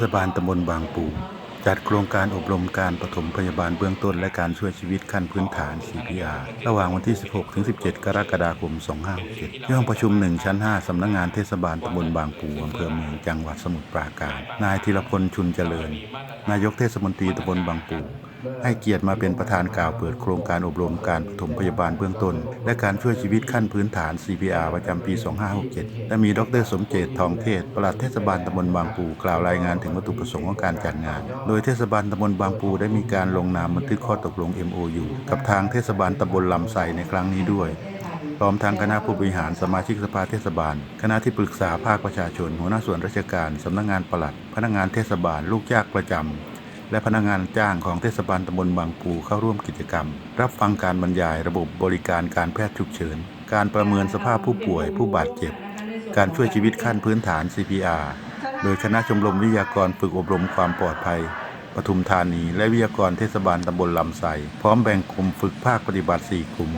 ศบาลตำบลบางปู จัดโครงการอบรมการปฐมพยาบาลเบื้องต้นและการช่วยชีวิตขั้นพื้นฐาน CPR ระหว่างวันที่ 16 ถึง 17 กรกฎาคม 2567ที่ห้องประชุม 1 ชั้น 5 สำนักงงานเทศบาลตำบลบางปูอำเภอเมืองจังหวัดสมุทรปราการ นายธีรพลชุนเจริญ นายกเทศมนตรีตำบลบางปู ให้เกียรติมาเป็นประธานกล่าวเปิดโครงการอบรมการปฐมพยาบาลเบื้องต้น และการช่วยชีวิตขั้นพื้นฐาน CPR ประจำปี 2567 และมีดรสมเจตทองเทศปลัดเทศบาลตำบลบางปูกล่าวรายงานถึงวัตถุประสงค์ของการจัดงาน โดยเทศบาลตำบลบางปูได้มีการลงนามบันทึกข้อตกลง MOU กับทางเทศบาลตำบลลำไซในครั้งนี้ด้วยพร้อมทางคณะผู้บริหารสมาชิกสภาเทศบาล คณะที่ปรึกษาภาคประชาชน หัวหน้าส่วนราชการ สำนักงานปลัด พนักงานเทศบาล ลูกจ้างประจำ และพนักงานจ้างของเทศบาลตำบลบางปูเข้าร่วมกิจกรรม รับฟังการบรรยายระบบบริการการแพทย์ฉุกเฉิน การประเมินสภาพผู้ป่วยผู้บาดเจ็บ การช่วยชีวิตขั้นพื้นฐาน CPR โดยคณะชมรมวิทยากรฝึกอบรมความปลอดภัยปทุมธานีและวิทยากรเทศบาลตำบลลำไสพร้อมแบ่งกลุ่มฝึกภาคปฏิบัติ 4 กลุ่ม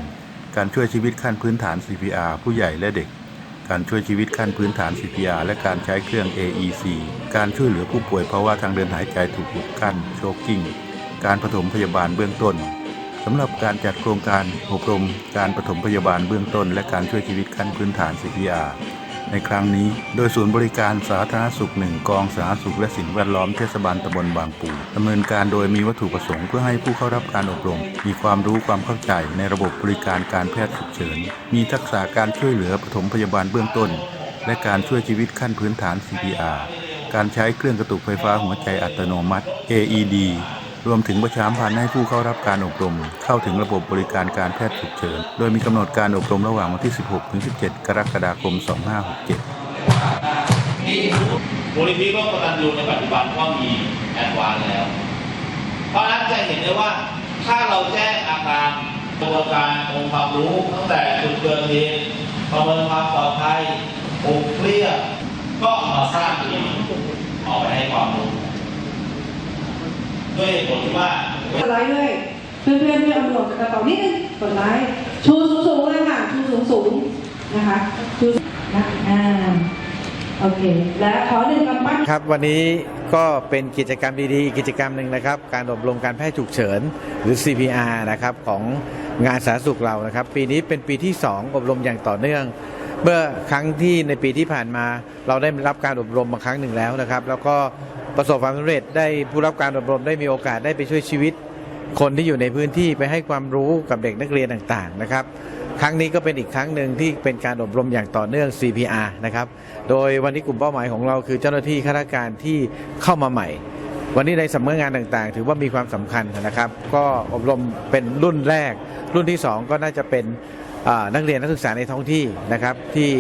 การช่วยชีวิตขั้นพื้นฐาน CPR ผู้ใหญ่และเด็ก การช่วยชีวิตขั้นพื้นฐาน CPR และการใช้เครื่อง AEC การช่วยเหลือผู้ป่วยภาวะทางเดินหายใจถูกอุดกั้นโชกิ้ง การปฐมพยาบาลเบื้องต้นสำหรับการจัดโครงการอบรม การปฐมพยาบาลเบื้องต้น และการช่วยชีวิตขั้นพื้นฐาน CPR ในครั้งนี้ โดยศูนย์บริการสาธารณสุขหนึ่งกองสาธารณสุขและสิ่งแวดล้อมเทศบาลตำบลบางปูดำเนินการโดยมีวัตถุประสงค์เพื่อให้ผู้เข้ารับการอบรม มีความรู้ความเข้าใจในระบบบริการการแพทย์ฉุกเฉิน มีทักษะการช่วยเหลือปฐมพยาบาลเบื้องต้น และการช่วยชีวิตขั้นพื้นฐาน CPR การใช้เครื่องกระตุกไฟฟ้าหัวใจอัตโนมัติ AED รวมถึงประชาสัมพันธ์ให้ผู้เข้ารับการอบรม เข้าถึงระบบบริการการแพทย์ฉุกเฉิน โดยมีกำหนดการอบรมระหว่างวันที่ 16 ถึง 17 กรกฎาคม 2567มูลนิธิร่วมกตัญญูในปัจจุบันก็มีแอดวานแล้ว เพราะนั้นจะเห็นได้ว่าถ้าเราแจ้งอาการกระบวนการองค์ความรู้ตั้งแต่จุดเกิดเหตุประเมินความปลอดภัยปุกเครียดก็มาสร้างทีมออกไปให้ความรู้ ด้วยเหตุผลที่ว่ากดไลค์ด้วย เพื่อนๆที่เอามาลงจากกระเป๋านิดนึงกดไลค์ชูสูงๆเลยค่ะ ชูสูงๆนะคะ ชูนะอ่า โอเค และขอหนึ่งกำปั้นครับ วันนี้ก็เป็นกิจกรรมดีๆ กิจกรรมหนึ่งนะครับ การอบรมการแพทย์ฉุกเฉิน หรือ CPR นะครับของงานสาธารณสุขเรานะครับ ปีนี้เป็นปีที่ 2 อบรมอย่างต่อเนื่อง เมื่อครั้งที่ในปีที่ผ่านมา เราได้รับการอบรมมาครั้งหนึ่งแล้วนะครับ แล้วก็ ประสบความสำเร็จได้ผู้รับการอบรมได้มีโอกาสได้ไปช่วยชีวิต คนที่อยู่ในพื้นที่ไปให้ความรู้กับเด็กนักเรียนต่างๆนะครับ ครั้งนี้ก็เป็นอีกครั้งหนึ่งที่เป็นการอบรมอย่างต่อเนื่อง CPR นะครับโดยวันนี้กลุ่มเป้าหมายของเราคือเจ้าหน้าที่ข้าราชการที่เข้ามาใหม่วันนี้ในสำนักงานต่างๆ ถือว่ามีความสำคัญนะครับ ก็อบรมเป็นรุ่นแรก รุ่นที่ 2 ก็น่าจะเป็น นักเรียนนักศึกษาในท้องที่นะครับ ที่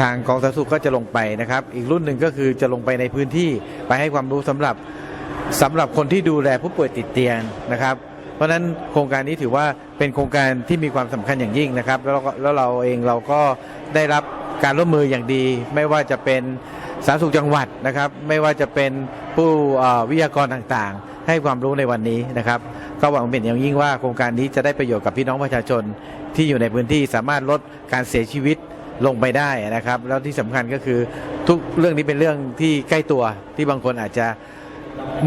ทางกองสาธารณสุขก็จะลงไปนะครับ อีกรุ่นหนึ่งก็คือจะลงไปในพื้นที่ไปให้ความรู้สำหรับสำหรับคนที่ดูแลผู้ป่วยติดเตียงนะครับ เพราะฉะนั้นโครงการนี้ถือว่าเป็นโครงการที่มีความสำคัญอย่างยิ่งนะครับ แล้วเราก็แล้วเราเองเราก็ได้รับการร่วมมืออย่างดี ไม่ว่าจะเป็นสาธารณสุขจังหวัดนะครับ ไม่ว่าจะเป็นผู้วิทยากรต่างๆ ให้ความรู้ในวันนี้นะครับ ก็หวังเป็นอย่างยิ่งว่าโครงการนี้จะได้ประโยชน์กับพี่น้องประชาชน ที่อยู่ในพื้นที่สามารถลดการเสียชีวิตลงไปได้นะครับ แล้วที่สำคัญก็คือทุกเรื่องนี้เป็นเรื่องที่ใกล้ตัวที่บางคนอาจจะ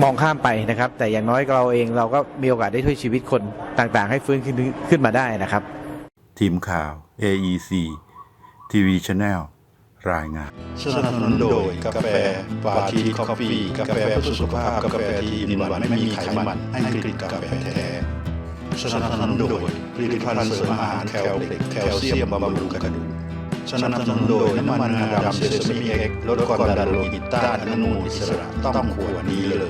มองข้ามไปนะครับ แต่อย่างน้อยเราเองเราก็มีโอกาสได้ช่วยชีวิตคนต่างๆ ให้ฟื้นขึ้นขึ้นมาได้นะครับ ทีมข่าว AEC TV Channel รายงานสนับสนุนโดยกาแฟปาทีคอฟฟี่กาแฟเพื่อสุขภาพกาแฟที่มีหวานไม่มีไขมันให้กลิ่นกาแฟแท้ สนับสนุนโดยผลิตภัณฑ์เสริมอาหารแคลเล็กแคลเซียมบำรุงกระดูกสนับสนุนโดยน้ำมันงาดำเซซามิเอ็กลดความดันโลหิตต้านอนุมูลอิสระต้องขวดนี้เลย